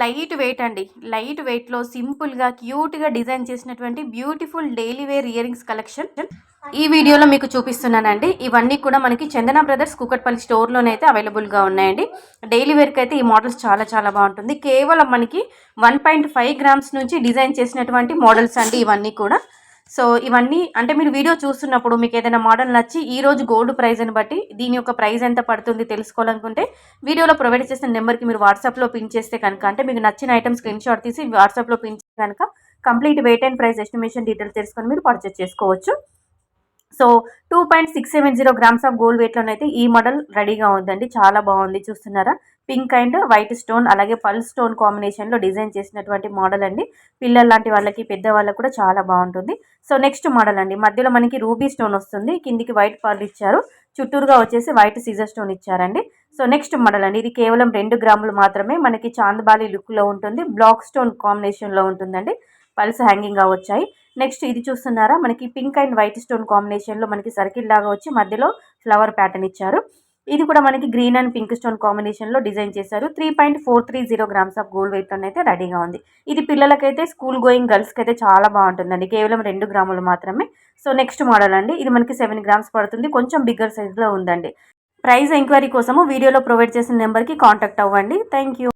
Light weight అండి. Light వెయిట్లో సింపుల్గా క్యూట్గా డిజైన్ చేసినటువంటి beautiful daily wear earrings collection. ఈ వీడియోలో మీకు చూపిస్తున్నానండి. ఇవన్నీ కూడా మనకి చందన బ్రదర్స్ కుకట్పల్లి అయితే అవైలబుల్గా ఉన్నాయండి. డైలీ వేర్కి అయితే ఈ మోడల్స్ చాలా చాలా బాగుంటుంది. కేవలం మనకి వన్ పాయింట్ ఫైవ్ గ్రామ్స్ నుంచి డిజైన్ చేసినటువంటి మోడల్స్ అండి ఇవన్నీ కూడా. సో ఇవన్నీ అంటే మీరు వీడియో చూస్తున్నప్పుడు మీకు ఏదైనా మోడల్ నచ్చి ఈ రోజు గోల్డ్ ప్రైజ్ని బట్టి దీని యొక్క ప్రైస్ ఎంత పడుతుంది తెలుసుకోవాలనుకుంటే వీడియోలో ప్రొవైడ్ చేసిన నెంబర్కి మీరు వాట్సాప్లో పిన్ చేస్తే కనుక అంటే మీకు నచ్చిన ఐటమ్ స్క్రీన్ షాట్ తీసి వాట్సాప్లో పిన్ చేస్తే కనుక complete weight and price estimation details తెలుసుకొని మీరు పర్చేస్ చేసుకోవచ్చు. So two point six seven zero grams of gold వెయిట్లోనైతే ఈ మోడల్ రెడీగా ఉందండి. చాలా బాగుంది. చూస్తున్నారా? పింక్ అండ్ వైట్ స్టోన్ అలాగే పల్ స్టోన్ కాంబినేషన్లో డిజైన్ చేసినటువంటి మోడల్ అండి. పిల్లలు లాంటి వాళ్ళకి పెద్ద వాళ్ళకి కూడా చాలా బాగుంటుంది. సో నెక్స్ట్ మోడల్ అండి. మధ్యలో మనకి రూబీ స్టోన్ వస్తుంది. కిందికి వైట్ పర్ల్ ఇచ్చారు. చుట్టూరుగా వచ్చేసి వైట్ సీజర్ స్టోన్ ఇచ్చారండి. సో నెక్స్ట్ మోడల్ అండి. ఇది కేవలం రెండు గ్రాములు మాత్రమే. మనకి చాందబాలి లుక్లో ఉంటుంది. బ్లాక్ స్టోన్ కాంబినేషన్లో ఉంటుందండి. పల్స్ హ్యాంగింగ్గా వచ్చాయి. నెక్స్ట్ ఇది చూస్తున్నారా? మనకి పింక్ అండ్ వైట్ స్టోన్ కాంబినేషన్లో మనకి సర్కిల్ లాగా వచ్చి మధ్యలో ఫ్లవర్ ప్యాటర్న్ ఇచ్చారు. ఇది కూడా మనకి గ్రీన్ అండ్ పింక్ స్టోన్ కాంబినేషన్లో డిజైన్ చేశారు. Three point four three zero grams of gold weight అయితే రెడీగా ఉంది. ఇది పిల్లలకైతే స్కూల్ గోయింగ్ గర్ల్స్కి అయితే చాలా బాగుంటుందండి. కేవలం రెండు గ్రాములు మాత్రమే. సో నెక్స్ట్ మోడల్ అండి. ఇది మనకి సెవెన్ గ్రామ్స్ పడుతుంది. కొంచెం బిగ్గర్ సైజులో ఉందండి. ప్రైస్ ఎంక్వైరీ కోసము వీడియోలో ప్రొవైడ్ చేసిన నెంబర్కి కాంటాక్ట్ అవ్వండి. థ్యాంక్